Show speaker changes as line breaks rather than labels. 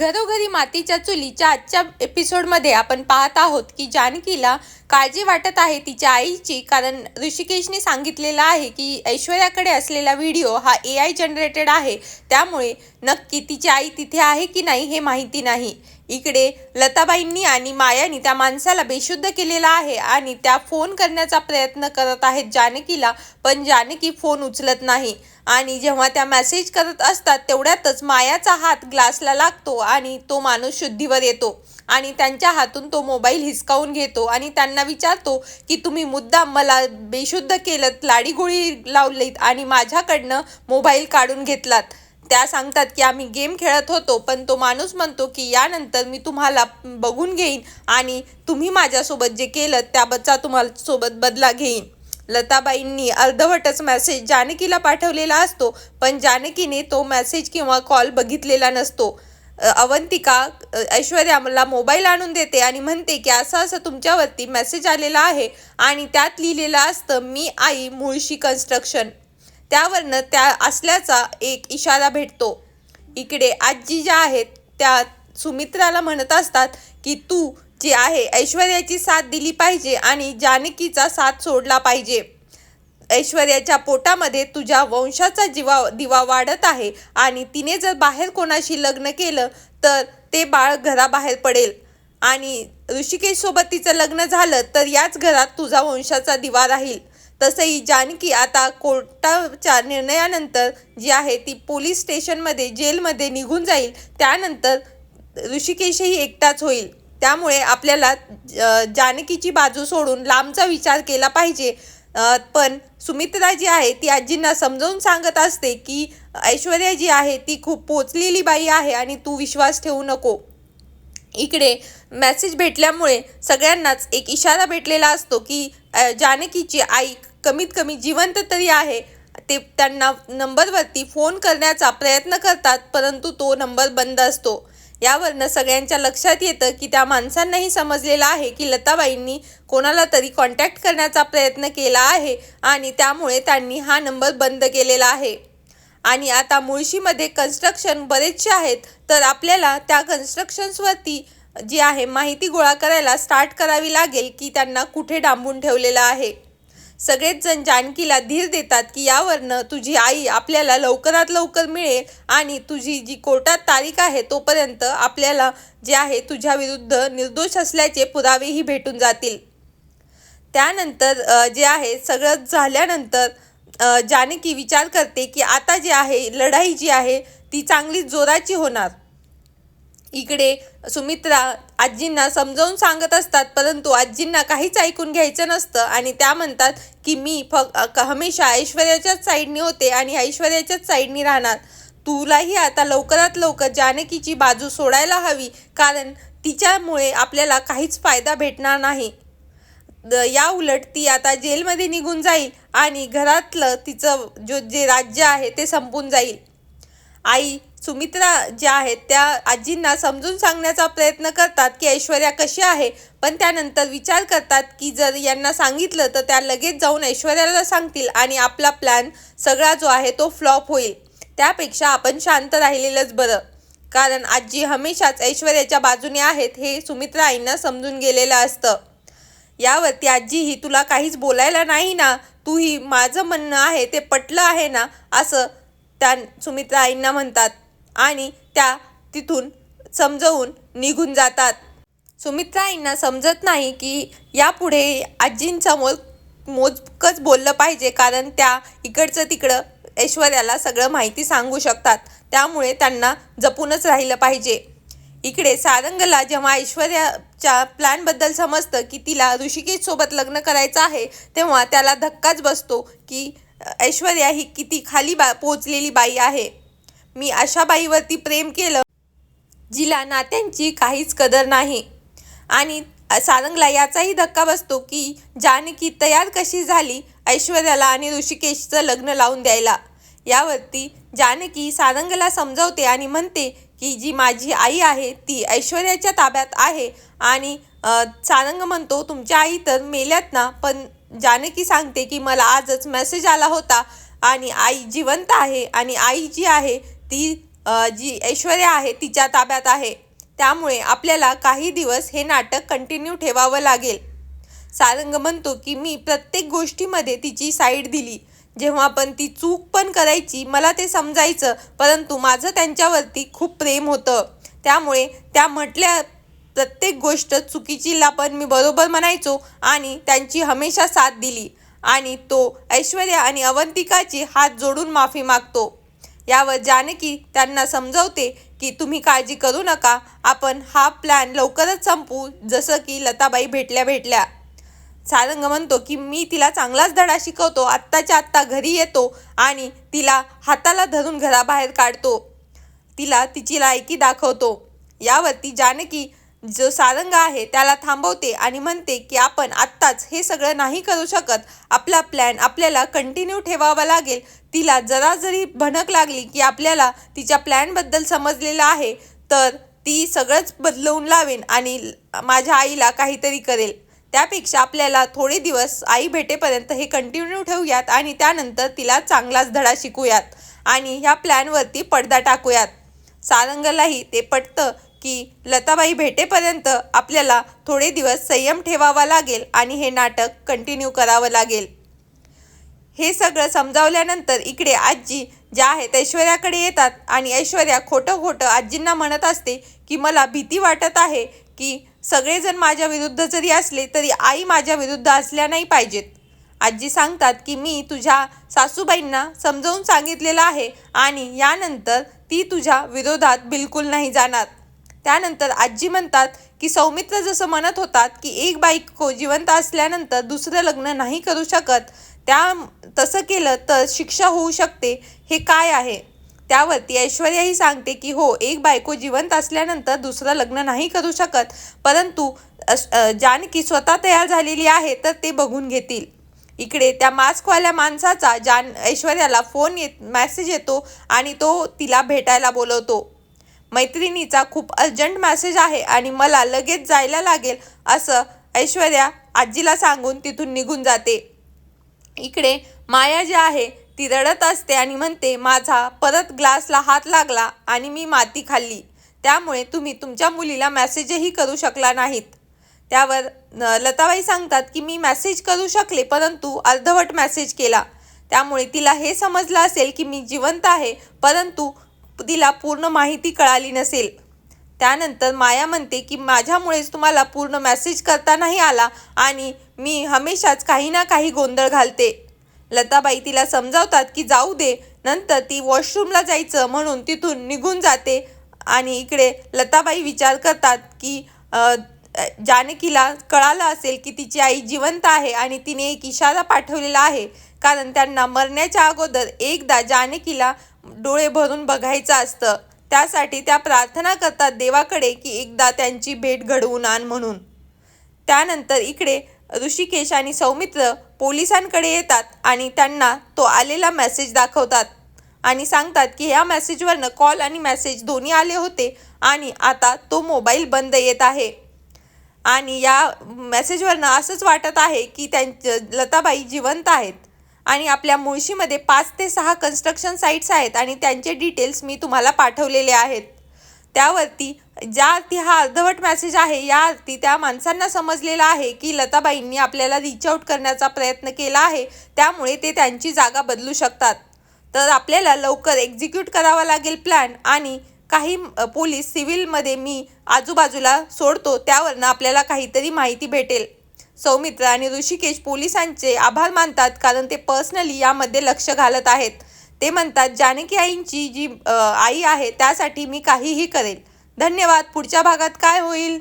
घरोघरी मातीच्या चुलीच्या आजच्या एपिसोडमध्ये आपण पाहत आहोत की जानकीला काळजी वाटत आहे तिच्या आईची. कारण ऋषिकेशने सांगितलेलं आहे की ऐश्वर्याकडे असलेला व्हिडिओ हा ए आय जनरेटेड आहे. त्यामुळे नक्की तिची आई तिथे आहे की नाही हे माहिती नाही. इकडे लताबाईंनी आणि मायानी त्या माणसाला बेशुद्ध केलेला आहे आणि त्या फोन करण्याचा प्रयत्न करत आहेत जानकीला पण जानकी फोन उचलत नाही. आणि जेव्हा त्या मेसेज करत असतात तेवढ्यातच मायाचा हात ग्लासला लागतो आणि तो माणूस शुद्धीवर येतो. आणि त्यांच्या हातून तो मोबाईल हिसकावून घेतो आणि त्यांना विचारतो की तुम्ही मुद्दाम मला बेशुद्ध केलं लाडीगोळी लावलीत आणि माझ्याकडनं मोबाईल काढून घेतलात. त्या सांगतात की आम्ही गेम खेळत होतो पण तो माणूस म्हणतो की यानंतर मी तुम्हाला बघून घेईन आणि तुम्ही माझ्यासोबत जे केलं त्याबद्दलचा तुम्हाला सोबत बदला घेईन. लताबाईंनी अर्धवटच मेसेज जानकीला पाठवलेला असतो पण जानकीने तो मेसेज किंवा कॉल बघितलेला नसतो. अवंतिका ऐश्वर्या मला मोबाईल आणून देते आणि म्हणते की असं असं तुमच्यावरती मेसेज आलेला आहे आणि त्यात लिहिलेलं असतं मी आई मुळशी कन्स्ट्रक्शन त्यावरनं त्या असल्याचा एक इशारा भेटतो. इकडे आजी ज्या आहेत त्या सुमित्राला म्हणत असतात की तू जी आहे ऐश्वर्याची साथ दिली पाहिजे आणि जानकीचा साथ सोडला पाहिजे. ऐश्वर्याच्या पोटामध्ये तुझ्या वंशाचा जीवा दिवा वाढत आहे आणि तिने जर बाहेर कोणाशी लग्न केलं तर ते बाळ घराबाहेर पडेल. आणि ऋषिकेशसोबत तिचं लग्न झालं तर याच घरात तुझा वंशाचा दिवा राहील. तसंही जानकी आता कोर्टाच्या निर्णयानंतर जी आहे ती पोलीस स्टेशनमध्ये जेलमध्ये निघून जाईल. त्यानंतर ऋषिकेशही एकटाच होईल. त्यामुळे आपल्याला जानकीची बाजू सोडून लांबचा विचार केला पाहिजे. पण सुमित्रा जी आहे ती आजींना समजावून सांगत असते की ऐश्वर्या जी आहे ती खूप पोचलेली बाई आहे आणि तू विश्वास ठेवू नको. इकडे मेसेज भेटल्यामुळे सगळ्यांनाच एक इशारा भेटलेला असतो की जानकीची आई कमीत कमी जिवंत तरी आहे. ते त्यांना नंबरवरती फोन करण्याचा प्रयत्न करतात परंतु तो नंबर बंद असतो. यावरनं सगळ्यांच्या लक्षात येतं की त्या माणसांनाही समजलेलं आहे की लताबाईंनी कोणाला तरी कॉन्टॅक्ट करण्याचा प्रयत्न केला आहे आणि त्यामुळे त्यांनी हा नंबर बंद केलेला आहे. आणि आता मुळशीमध्ये कन्स्ट्रक्शन बरेचसे आहेत तर आपल्याला त्या कन्स्ट्रक्शन्सवरती जी आहे माहिती गोळा करायला स्टार्ट करावी लागेल की त्यांना कुठे डांबून ठेवलेलं आहे. सगळेच जण जानकीला धीर देतात की यावरनं तुझी आई आपल्याला लवकरात लवकर मिळेल आणि तुझी जी कोर्टात तारीख आहे तोपर्यंत आपल्याला जे आहे तुझ्या विरुद्ध निर्दोष असल्याचे पुरावेही भेटून जातील. त्यानंतर जे आहे सगळं झाल्यानंतर जानकी विचार करते की आता जे आहे लढाई जी आहे ती चांगली जोराची होणार. इकडे सुमित्रा आजींना समजावून सांगत असतात परंतु आजींना काहीच ऐकून घ्यायचं नसतं आणि त्या म्हणतात की मी फक्त हमेशा ऐश्वर्याच्याच साईडनी होते आणि ऐश्वर्याच्याच साईडनी राहणार. तुलाही आता लवकरात लवकर जानकीची बाजू सोडायला हवी कारण तिच्यामुळे आपल्याला काहीच फायदा भेटणार नाही. या उलट ती आता जेलमध्ये निघून जाईल आणि घरातलं तिचं जो जे राज्य आहे ते संपून जाईल. आई सुमित्रा ज्या आहेत त्या आजींना समजून सांगण्याचा प्रयत्न करतात की ऐश्वर्या कशी आहे. पण त्यानंतर विचार करतात की जर यांना सांगितलं तर त्या लगेच जाऊन ऐश्वर्याला सांगतील आणि आपला प्लॅन सगळा जो आहे तो फ्लॉप होईल. त्यापेक्षा आपण शांत राहिलेलंच बरं. कारण आजी हमेशाच ऐश्वर्याच्या बाजूने आहेत हे सुमित्रा आईंना समजून गेलेलं असतं. यावरती आजीही तुला काहीच बोलायला नाही ना. तूही माझं म्हणणं आहे ते पटलं आहे ना? असं त्या सुमित्रा आईंना म्हणतात. आणि त्या तिथून समजवून निघून जातात. सुमित्राईंना समजत नाही की यापुढे आजींसमोर मोजकंच बोललं पाहिजे कारण त्या इकडचं तिकडं ऐश्वर्याला सगळं माहिती सांगू शकतात. त्यामुळे त्यांना जपूनच राहिलं पाहिजे. इकडे सारंगला जेव्हा ऐश्वर्याच्या प्लॅनबद्दल समजतं की तिला ऋषिकेशसोबत लग्न करायचं आहे तेव्हा त्याला धक्काच बसतो की ऐश्वर्या ही किती खाली बा पोचलेली बाई आहे. मी अशा बाईवरती प्रेम केलं जिला नात्यांची काहीच कदर नाही. आणि सारंगला याचाही धक्का बसतो की जानकी तयार कशी झाली ऐश्वर्याला आणि ऋषिकेशचं लग्न लावून द्यायला. यावरती जानकी सारंगला समजवते आणि म्हणते की जी माझी आई आहे ती ऐश्वर्याच्या ताब्यात आहे आणि सारंग म्हणतो तुमच्या आई तर मेल्यात ना पण जानकी सांगते की मला आजच मेसेज आला होता आणि आई जिवंत आहे आणि आई जी आहे ती जी ऐश्वर्या आहे तिच्या ताब्यात आहे. त्यामुळे आपल्याला काही दिवस हे नाटक कंटिन्यू ठेवावं लागेल. सारंग म्हणतो की मी प्रत्येक गोष्टीमध्ये तिची साईड दिली. जेव्हा पण ती चूक पण करायची मला ते समजायचं परंतु माझं त्यांच्यावरती खूप प्रेम होतं. त्यामुळे त्या म्हटल्या प्रत्येक गोष्ट चुकीचीला पण मी बरोबर म्हणायचो आणि त्यांची हमेशा साथ दिली. आणि तो ऐश्वर्या आणि अवंतिकाची हात जोडून माफी मागतो. यावर जानकी त्यांना समजवते की तुम्ही काळजी करू नका. आपण हा प्लॅन लवकरच संपू जसं की लताबाई भेटल्या भेटल्या. सारंग म्हणतो की मी तिला चांगलाच धडा शिकवतो. आत्ताच्या आत्ता घरी येतो आणि तिला हाताला धरून घराबाहेर काढतो. तिला तिची लायकी दाखवतो. यावरती जानकी जो सारंग आहे त्याला थांबवते आणि म्हणते की आपण आत्ताच हे सगळं नाही करू शकत. आपला प्लॅन आपल्याला कंटिन्यू ठेवावा लागेल. तिला जरा जरी भनक लागली की आपल्याला तिच्या प्लॅनबद्दल समजलेलं आहे तर ती सगळंच बदलवून लावेन आणि माझ्या आईला काहीतरी करेल. त्यापेक्षा आपल्याला थोडे दिवस आई भेटेपर्यंत हे कंटिन्यू ठेवूयात आणि त्यानंतर तिला चांगलाच धडा शिकूयात आणि ह्या प्लॅनवरती पडदा टाकूयात. सारंगलाही ते पटतं की लताबाई भेटेपर्यंत आपल्याला थोडे दिवस संयम ठेवावा लागेल आणि हे नाटक कंटिन्यू करावं लागेल. हे सगळं समजावल्यानंतर इकडे आजी ज्या आहेत ऐश्वर्याकडे येतात आणि ऐश्वर्या खोटं खोटं आजींना म्हणत असते की मला भीती वाटत आहे की सगळेजण माझ्या विरुद्ध जरी असले तरी आई माझ्या विरुद्ध असल्या नाही पाहिजेत. आजी सांगतात की मी तुझ्या सासूबाईंना समजावून सांगितलेलं आहे आणि यानंतर ती तुझ्या विरोधात बिलकुल नाही जाणार. त्यानंतर आजी म्हणतात की सौमित्र जसं म्हणत होतात की एक बायको जिवंत असल्यानंतर दुसरं लग्न नाही करू शकत त्या तसं केलं तर शिक्षा होऊ शकते हे काय आहे? त्यावरती ऐश्वर्याही सांगते की हो एक बायको जिवंत असल्यानंतर दुसरं लग्न नाही करू शकत परंतु जानकी स्वतः तयार झालेली आहे तर ते बघून घेतील. इकडे त्या मास्कवाल्या माणसाचा जान ऐश्वर्याला फोन येत मॅसेज येतो आणि तो तिला भेटायला बोलवतो. मैत्रिणीचा खूप अर्जंट मॅसेज आहे आणि मला लगेच जायला लागेल असं ऐश्वर्या आजीला सांगून तिथून निघून जाते. इकडे माया जी आहे ती रडत असते आणि म्हणते माझा परत ग्लासला हात लागला आणि मी माती खाल्ली. त्यामुळे तुम्ही तुमच्या मुलीला मॅसेजही करू शकला नाहीत. त्यावर न- लताबाई सांगतात की मी मॅसेज करू शकले परंतु अर्धवट मॅसेज केला. त्यामुळे तिला हे समजलं असेल की मी जिवंत आहे परंतु तिला पूर्ण माहिती कळाली नसेल. त्यानंतर माया म्हणते की माझ्यामुळेच तुम्हाला पूर्ण मेसेज करता नाही आला आणि मी हमेशाच काही ना काही गोंधळ घालते. लताबाई तिला समजावतात की जाऊ दे नंतर ती वॉशरूमला जायचं म्हणून तिथून निघून जाते. आणि इकडे लताबाई विचार करतात की जानकीला कळालं असेल की तिची आई जिवंत आहे आणि तिने एक इशारा पाठवलेला आहे. कारण त्यांना मरण्याच्या अगोदर एकदा जानकीला डोळे भरून बघायचं असतं. त्यासाठी त्या प्रार्थना करतात देवाकडे की एकदा त्यांची भेट घडवून आण म्हणून. त्यानंतर इकडे ऋषिकेश आणि सौमित्र पोलिसांकडे येतात आणि त्यांना तो आलेला मेसेज दाखवतात आणि सांगतात की ह्या मेसेजवरनं कॉल आणि मेसेज दोन्ही आले होते आणि आता तो मोबाईल बंद येत आहे. आणि या मेसेजवरनं असंच वाटत आहे की त्यांच्या लताबाई जिवंत आहेत. आणि आपल्या मुळशीमध्ये पाच ते सहा कन्स्ट्रक्शन साईट्स आहेत आणि त्यांचे डिटेल्स मी तुम्हाला पाठवलेले आहेत. त्यावरती ज्या अर्थी हा अर्धवट मॅसेज आहे या अर्थी त्या माणसांना समजलेलं आहे की लताबाईंनी आपल्याला रीच आऊट करण्याचा प्रयत्न केला आहे त्यामुळे ते त्यांची जागा बदलू शकतात. तर आपल्याला लवकर एक्झिक्यूट करावा लागेल प्लॅन आणि काही पोलीस सिव्हिलमध्ये मी आजूबाजूला सोडतो त्यावरनं आपल्याला काहीतरी माहिती भेटेल. सौमित्र आणि ऋषिकेश पोलिसांचे आभार मानतात कारण ते पर्सनली यामध्ये लक्ष घालत आहेत. ते म्हणतात जानकी आईंची जी आई आहे त्यासाठी मी काहीही करेल. धन्यवाद. पुढच्या भागात काय होईल?